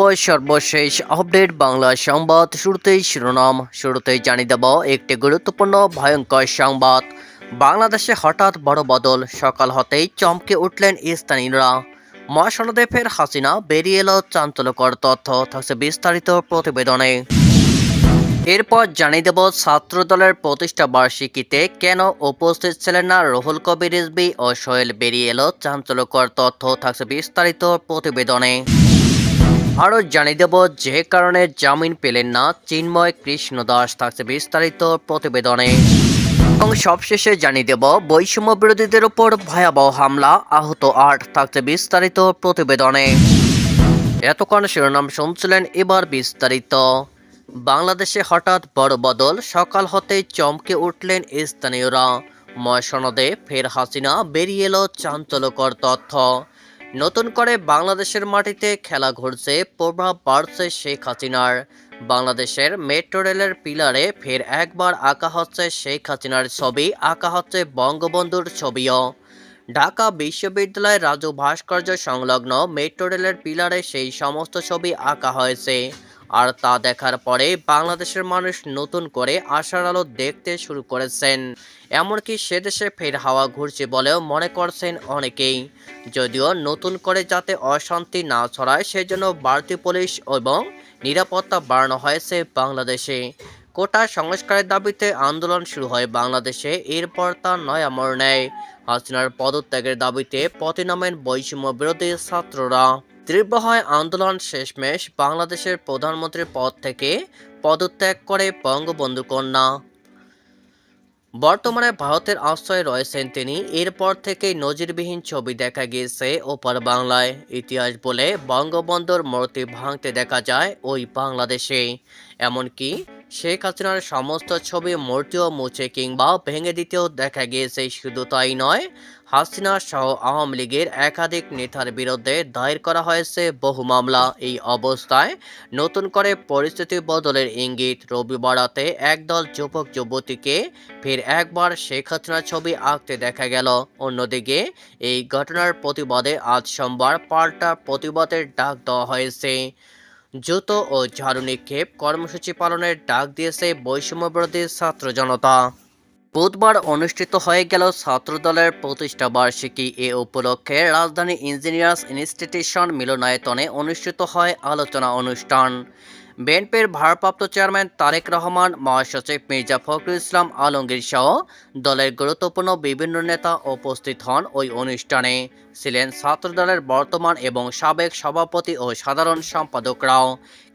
বয় সর্বশেষ আপডেট বাংলা সংবাদ শুরুতেই শিরোনাম। শুরুতেই জানিয়ে দেব একটি গুরুত্বপূর্ণ ভয়ঙ্কর সংবাদ। বাংলাদেশে হঠাৎ বড় বদল, সকাল হতেই চমকে উঠলেন স্থানীয়রা। মহাসনদে হাসিনা বেরিয়ে এলো চাঞ্চল্যকর তথ্য, থাকছে বিস্তারিত প্রতিবেদনে। এরপর জানিয়ে দেব ছাত্রদলের প্রতিষ্ঠা বার্ষিকীতে কেন উপস্থিত ছিলেন না রুহুল কবির রিজবি ও সোহেল? বেরিয়ে এলো চাঞ্চল্যকর তথ্য, থাকছে বিস্তারিত প্রতিবেদনে। আরও জানিয়ে দেব যে কারণে জামিন পেলেন না চিন্ময় কৃষ্ণ দাস থাকছে বিস্তারিত প্রতিবেদনে। এবং সবশেষে জানিয়ে দেব, বৈষম্য বিরোধীদের উপর ভয়াবহ হামলা, আহত আট থাকছে বিস্তারিত প্রতিবেদনে। এতক্ষণ শিরোনাম শুনছিলেন এবার বিস্তারিত। বাংলাদেশে হঠাৎ বড় বদল, সকাল হতেই চমকে উঠলেন স্থানীয়রা। ময়সনদে ফের হাসিনা, বেরিয়ে এলো চাঞ্চল্যকর তথ্য। নতুন করে বাংলাদেশের মাটিতে খেলা ঘুরছে প্রভাব বাড়ছে শেখ হাসিনার। বাংলাদেশের মেট্রো রেলের পিলারে ফের একবার আঁকা হচ্ছে শেখ হাসিনার ছবি, আঁকা হচ্ছে বঙ্গবন্ধুর ছবিও। ঢাকা বিশ্ববিদ্যালয়ের রাজু ভাস্কর্য সংলগ্ন মেট্রো রেলের পিলারে সেই সমস্ত ছবি আঁকা হয়েছে। আর তা দেখার পরে বাংলাদেশের মানুষ নতুন করে আশার আলো দেখতে শুরু করেছেন। এমনকি সে দেশে ফের হাওয়া ঘুরছে বলেও মনে করছেন অনেকেই। যদিও নতুন করে যাতে অশান্তি না ছড়ায়, সেজন্য বাড়তি পুলিশ এবং নিরাপত্তা বাড়ানো হয়েছে বাংলাদেশে। কোটা সংস্কারের দাবিতে আন্দোলন শুরু হয় বাংলাদেশে, এরপর তা নয়া মোড় নেয়। হাসিনার পদত্যাগের দাবিতে পথে নামেন বৈষম্য বিরোধী ছাত্ররা তীব্র হয় আন্দোলন শেষমেশ বাংলাদেশের প্রধানমন্ত্রীর পদ থেকে পদত্যাগ করে বঙ্গবন্ধু কন্যা বর্তমানে ভারতের আশ্রয়ে রয়েছেন তিনি। এরপর থেকেই নজিরবিহীন ছবি দেখা গিয়েছে ওপার বাংলায়। ইতিহাস বলে বঙ্গবন্ধুর মূর্তি ভাঙতে দেখা যায় ওই বাংলাদেশে। এমনকি শেখ হাসিনার সমস্ত ছবি মূর্তিও মুছে কিংবা ভেঙে দিতেও দেখা গিয়েছে। শুধু তাই নয় হাসিনা সহ আওয়ামী লীগের একাধিক নেতার বিরুদ্ধে দায়ের করা হয়েছে বহু মামলা। এই অবস্থায় নতুন করে পরিস্থিতি বদলের ইঙ্গিত রবিবার রাতে একদল যুবক যুবতীকে ফের একবার শেখ হাসিনার ছবি আঁকতে দেখা গেল। অন্যদিকে এই ঘটনার প্রতিবাদে আজ সোমবার পাল্টা প্রতিবাদের ডাক দেওয়া হয়েছে। জুতো ও ঝাড়ু নিক্ষেপ কর্মসূচি পালনের ডাক দিয়েছে বৈষম্য বিরোধী ছাত্র জনতা। বুধবার অনুষ্ঠিত হয়ে গেল ছাত্রদলের প্রতিষ্ঠা বার্ষিকী। এ উপলক্ষে রাজধানী ইঞ্জিনিয়ার্স ইনস্টিটিউশন মিলনায়তনে অনুষ্ঠিত হয় আলোচনা অনুষ্ঠান। বিএনপির ভারপ্রাপ্ত চেয়ারম্যান তারেক রহমান, মহাসচিব মির্জা ফখরুল ইসলাম আলমগীর সহ দলের গুরুত্বপূর্ণ বিভিন্ন নেতা উপস্থিত হন ওই অনুষ্ঠানে। ছিলেন ছাত্রদলের বর্তমান এবং সাবেক সভাপতি ও সাধারণ সম্পাদকরাও।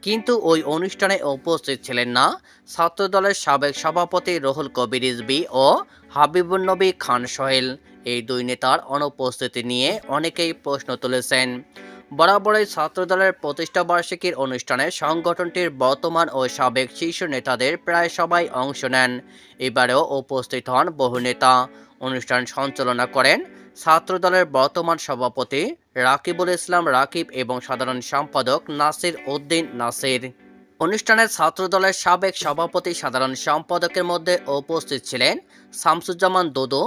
কিন্তু ওই অনুষ্ঠানে উপস্থিত ছিলেন না ছাত্রদলের সাবেক সভাপতি রুহুল কবির রিজবি ও হাবিবুন নবী খান সোহেল। এই দুই নেতার অনুপস্থিতি নিয়ে অনেকেই প্রশ্ন তুলেছেন। বরাবরই ছাত্রদলের প্রতিষ্ঠা বার্ষিকীর অনুষ্ঠানে সংগঠনটির বর্তমান ও সাবেক শীর্ষ নেতাদের প্রায় সবাই অংশ নেন। এবারেও উপস্থিত হন বহু নেতা। অনুষ্ঠান সঞ্চালনা করেন ছাত্রদলের বর্তমান সভাপতি রাকিবুল ইসলাম রাকিব এবং সাধারণ সম্পাদক নাসির উদ্দিন নাসির। অনুষ্ঠানে ছাত্রদলের সাবেক সভাপতি, সাধারণ সম্পাদকের মধ্যে উপস্থিত ছিলেন শামসুজ্জামান দোদো,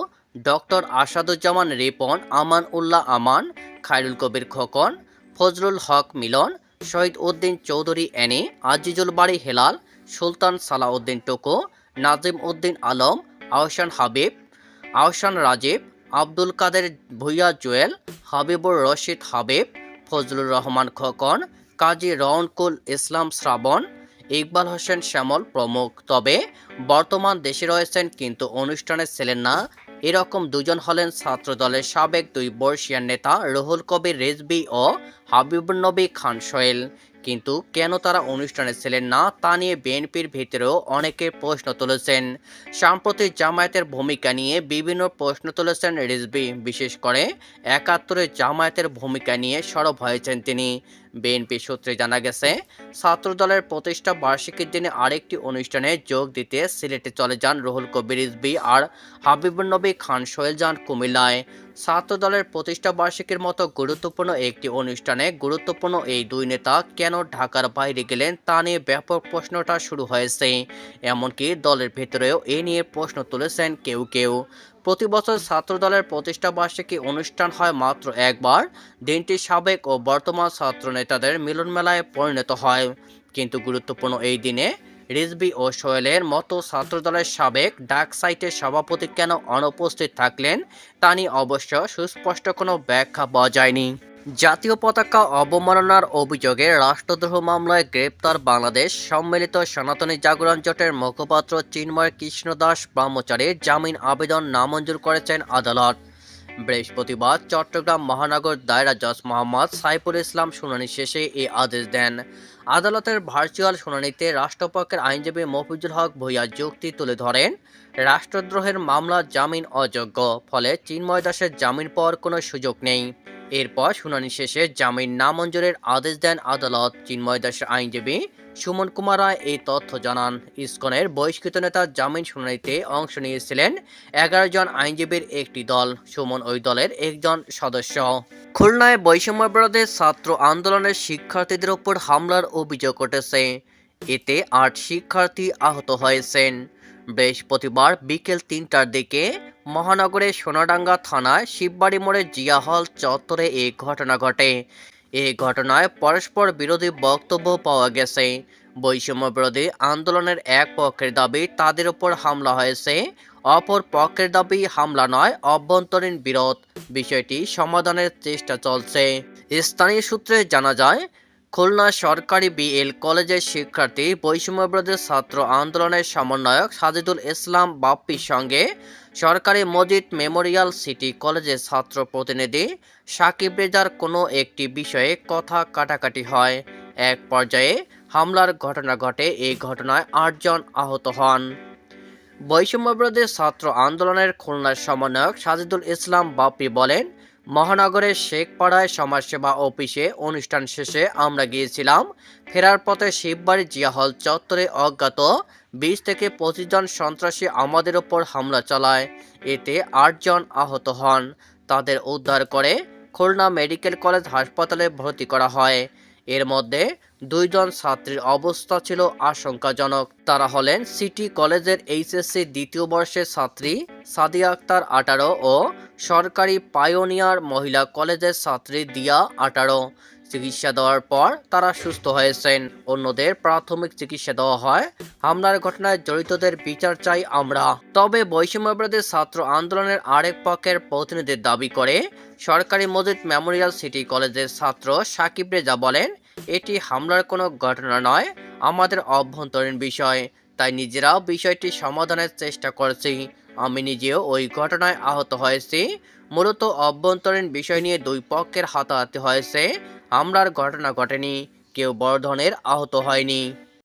ডক্টর আসাদুজ্জামান রিপন, আমান উল্লাহ আমান, খায়রুল কবির খোকন ফজলুল হক মিলন, শহীদ উদ্দিন চৌধুরী এনি, আজিজুল বাড়ি হেলাল, সুলতান সালাউদ্দিন টুকু, নাজিম উদ্দিন আলম, আহসান হাবিব, আহসান রাজীব, আব্দুল কাদের ভুইয়া জুয়েল, হাবিবুর রশিদ হাবিব, ফজলুর রহমান খোকন, কাজী রওনকুল ইসলাম শ্রাবণ, ইকবাল হোসেন শ্যামল প্রমুখ। তবে বর্তমান দেশে রয়েছেন কিন্তু অনুষ্ঠানে ছিলেন না এরকম দুজন হলেন ছাত্রদলের সাবেক দুই বর্ষিয়ান নেতা রুহুল কবির রেজবি ও হাবিবুর নবী খান সোহেল। কিন্তু কেন তারা অনুষ্ঠানে ছিলেন না, তা নিয়ে বিএনপির ভিতরেও অনেকে প্রশ্ন তুলেছেন। সাম্প্রতিক জামায়াতের ভূমিকা নিয়ে বিভিন্ন প্রশ্ন তুলেছেন রিজবি বিশেষ করে একাত্তরের জামায়াতের ভূমিকা নিয়ে সরব হয়েছেন তিনি। বিএনপি সূত্রে জানা গেছে, ছাত্রদলের প্রতিষ্ঠা বার্ষিকীর দিনে আরেকটি অনুষ্ঠানে যোগ দিতে সিলেটে চলে যান রুহুল কবির রিজবি আর হাবিবুর নবী খান সোহেল যান কুমিল্লায়। ছাত্রদলের প্রতিষ্ঠা বার্ষিকীর মতো গুরুত্বপূর্ণ একটি অনুষ্ঠানে গুরুত্বপূর্ণ এই দুই নেতা কেন ঢাকার বাইরে গেলেন তা নিয়ে ব্যাপক প্রশ্নটা শুরু হয়েছে। এমনকি দলের ভেতরেও এ নিয়ে প্রশ্ন তুলেছেন কেউ কেউ। প্রতি বছর ছাত্রদলের প্রতিষ্ঠা বার্ষিকী অনুষ্ঠান হয় মাত্র একবার। দিনটি সাবেক ও বর্তমান ছাত্র নেতাদের মিলনমেলায় পরিণত হয়। কিন্তু গুরুত্বপূর্ণ এই দিনে রিজবি ও সোহেলের মতো ছাত্রদলের সাবেক ডাক সাইটের সভাপতি কেন অনুপস্থিত থাকলেন, তা নিয়ে অবশ্য সুস্পষ্ট কোনো ব্যাখ্যা পাওয়া যায়নি। জাতীয় পতাকা অবমাননার অভিযোগে রাষ্ট্রদ্রোহ মামলায় গ্রেপ্তার বাংলাদেশ। সম্মিলিত সনাতনী জাগরণ জোটের মুখপাত্র চিন্ময় কৃষ্ণ দাস জামিন আবেদন নামঞ্জুর করেছেন আদালত। বৃহস্পতিবার চট্টগ্রাম মহানগর দায়রা জজ মোহাম্মদ সাইফুল ইসলাম শুনানি শেষে এই আদেশ দেন। আদালতের ভার্চুয়াল শুনানিতে রাষ্ট্রপক্ষের আইনজীবী মফিজুল হক ভূঁইয়া যুক্তি তুলে ধরেন, রাষ্ট্রদ্রোহের মামলা জামিন অযোগ্য, ফলে চিন্ময় দাসের জামিন পাওয়ার কোনো সুযোগ নেই। এরপর শুনানি শেষে জামিন নামঞ্জুরের আদেশ দেন আদালত। চিন্ময় দাসের আইনজীবী সুমন কুমার রায় এই তথ্য জানান। ইসকনের বহিষ্কৃত নেতার জামিন শুনানিতে অংশ নিয়েছিলেন এগারো জন আইনজীবীর একটি দল। সুমন ওই দলের একজন সদস্য। খুলনায় বৈষম্য বিরোধী ছাত্র আন্দোলনের শিক্ষার্থীদের উপর হামলার অভিযোগ উঠেছে। এতে আট শিক্ষার্থী আহত হয়েছেন। বৃহস্পতিবার বিকেল তিনটার দিকে মহানগরের সোনাডাঙ্গা থানায় শিববাড়ি মোড়ে জিয়া হল চত্বরে এই ঘটনা ঘটে। এই ঘটনায় পরস্পর বিরোধী বক্তব্য পাওয়া গেছে। বৈষম্য বিরোধী আন্দোলনের এক পক্ষের দাবি, তাদের উপর হামলা হয়েছে। অপর পক্ষের দাবি, হামলা নয়, অভ্যন্তরীণ বিরোধ। বিষয়টি সমাধানের চেষ্টা চলছে। স্থানীয় সূত্রে জানা যায় খুলনা সরকারি বিএল কলেজের শিক্ষার্থী বৈষম্যবিরোধী ছাত্র আন্দোলনের সমন্বয়ক সাজিদুল ইসলাম বাপ্পির সঙ্গে সরকারি মজিদ মেমোরিয়াল সিটি কলেজের ছাত্র প্রতিনিধি সাকিব রেজার কোনো একটি বিষয়ে কথা কাটাকাটি হয়। এক পর্যায়ে হামলার ঘটনা ঘটে, এই ঘটনায় আটজন আহত হন। বৈষম্যবিরোধী ছাত্র আন্দোলনের খুলনার সমন্বয়ক সাজিদুল ইসলাম বাপ্পি বলেন মহানগরের শেখপাড়ায় সমাজসেবা অফিসে অনুষ্ঠান শেষে আমরা গিয়েছিলাম। ফেরার পথে শিববাড়ি জিয়া হল চত্বরে অজ্ঞাত। বিশ থেকে পঁচিশ জন সন্ত্রাসী আমাদের ওপর হামলা চালায়। এতে আটজন আহত হন। তাদের উদ্ধার করে খুলনা মেডিকেল কলেজ হাসপাতালে ভর্তি করা হয়। এর মধ্যে দুইজন ছাত্রীর অবস্থা ছিল আশঙ্কাজনক। তারা হলেন সিটি কলেজের এইচএসসি দ্বিতীয় বর্ষের ছাত্রী সাদিয়া আক্তার আঠারো ও সরকারি পায়োনিয়ার মহিলা কলেজের ছাত্রী দিয়া আঠারো চিকিৎসা দেওয়ার পর তারা সুস্থ হয়েছেন। অন্যদের প্রাথমিক চিকিৎসা দেওয়া হয়। হামলার ঘটনায় জড়িতদের বিচার চাই আমরা। তবে বৈষম্যবিরোধী ছাত্র আন্দোলনের আরেক পক্ষের প্রতিনিধির দাবি করে সরকারি মসজিদ মেমোরিয়াল সিটি কলেজের ছাত্র সাকিব রেজা বলেন এটি হামলার কোনো ঘটনা নয়, আমাদের অভ্যন্তরীণ বিষয়। তাই নিজেরাও বিষয়টি সমাধানের চেষ্টা করছি। আমি নিজেও ওই ঘটনায় আহত হয়েছি। মূলত অভ্যন্তরীণ বিষয় নিয়ে দুই পক্ষের হাতাহাতি হয়েছে। হামলার ঘটনা ঘটেনি। কেউ বড় ধরনের আহত হয়নি।